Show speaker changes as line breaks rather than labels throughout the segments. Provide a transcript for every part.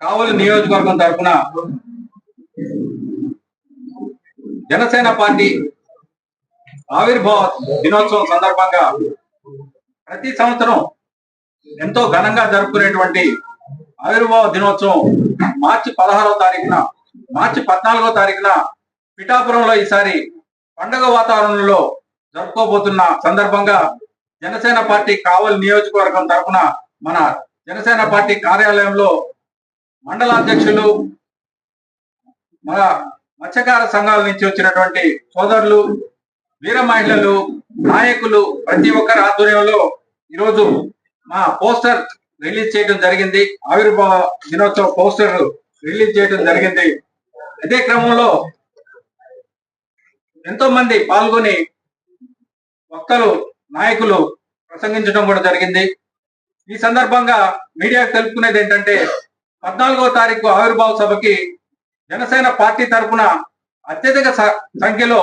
కావలి నియోజకవర్గం తరఫున జనసేన పార్టీ ఆవిర్భావ దినోత్సవం సందర్భంగా ప్రతి సంవత్సరం ఎంతో ఘనంగా జరుపుకునేటువంటి ఆవిర్భావ దినోత్సవం మార్చి పదహారవ తారీఖున మార్చి పద్నాలుగో తారీఖున పిఠాపురంలో ఈసారి పండగ వాతావరణంలో జరుపుకోబోతున్న సందర్భంగా జనసేన పార్టీ కావలి నియోజకవర్గం తరఫున మన జనసేన పార్టీ కార్యాలయంలో మండల అధ్యక్షులు మన మత్స్యకార సంఘాల నుంచి వచ్చినటువంటి సోదరులు వీర మహిళలు నాయకులు ప్రతి ఒక్కరి ఆధ్వర్యంలో ఈరోజు మా పోస్టర్ రిలీజ్ చేయడం జరిగింది. ఆవిర్భావ దినోత్సవ పోస్టర్ రిలీజ్ చేయడం జరిగింది. అదే క్రమంలో ఎంతో మంది పాల్గొని వక్తలు నాయకులు ప్రసంగించడం కూడా జరిగింది. ఈ సందర్భంగా మీడియాకు తెలుపుకునేది ఏంటంటే పద్నాలుగో తారీఖు ఆవిర్భావ సభకి జనసేన పార్టీ తరఫున అత్యధిక సంఖ్యలో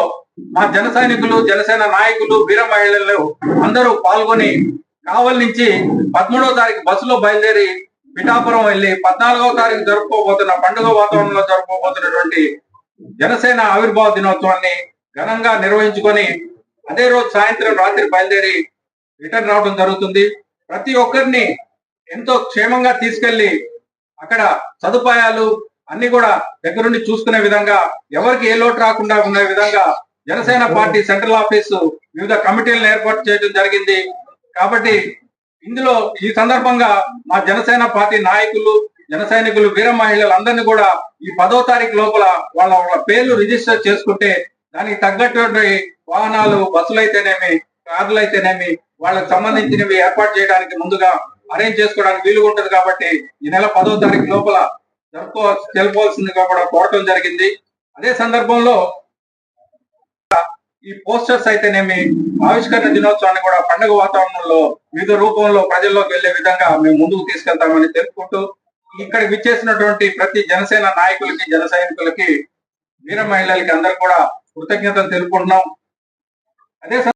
మా జన సైనికులు జనసేన నాయకులు వీర మహిళలు అందరూ పాల్గొని కావలి నుంచి పదమూడవ తారీఖు బస్సులో బయలుదేరి పిఠాపురం వెళ్ళి పద్నాలుగో తారీఖు జరుపుకోబోతున్న పండుగ వాతావరణంలో జరుపుకోబోతున్నటువంటి జనసేన ఆవిర్భావ దినోత్సవాన్ని ఘనంగా నిర్వహించుకొని అదే రోజు సాయంత్రం రాత్రి బయలుదేరి రిటర్న్ రావడం జరుగుతుంది. ప్రతి ఒక్కరిని ఎంతో క్షేమంగా తీసుకెళ్ళి అక్కడ సదుపాయాలు అన్ని కూడా దగ్గరుండి చూసుకునే విధంగా ఎవరికి ఏ లోటు రాకుండా ఉండే విధంగా జనసేన పార్టీ సెంట్రల్ ఆఫీసు వివిధ కమిటీలను ఏర్పాటు చేయడం జరిగింది. కాబట్టి ఇందులో ఈ సందర్భంగా మా జనసేన పార్టీ నాయకులు జన సైనికులు వీర మహిళలు కూడా ఈ పదో తారీఖు లోపల వాళ్ళ వాళ్ళ పేర్లు రిజిస్టర్ చేసుకుంటే దానికి తగ్గటువంటి వాహనాలు బస్సులు అయితేనేమి కార్లు అయితేనేమి వాళ్ళకి సంబంధించినవి ఏర్పాటు చేయడానికి ముందుగా అరేంజ్ చేసుకోవడానికి వీలుగా ఉంటుంది కాబట్టి ఈ నెల పదో తారీఖు లోపల జరుపుకోవాల్సి తెలుపవలసిందిగా కూడా కోరటం జరిగింది. అదే సందర్భంలో ఈ పోస్టర్స్ అయితేనేమి ఆవిష్కరణ దినోత్సవాన్ని కూడా పండుగ వాతావరణంలో వివిధ రూపంలో ప్రజల్లోకి వెళ్ళే విధంగా మేము ముందుకు తీసుకెళ్తామని తెలుపుకుంటూ ఇక్కడ విచ్చేసినటువంటి ప్రతి జనసేన నాయకులకి జన సైనికులకి వీర మహిళలకి అందరు కూడా కృతజ్ఞతలు తెలుపుకుంటున్నాం. అదే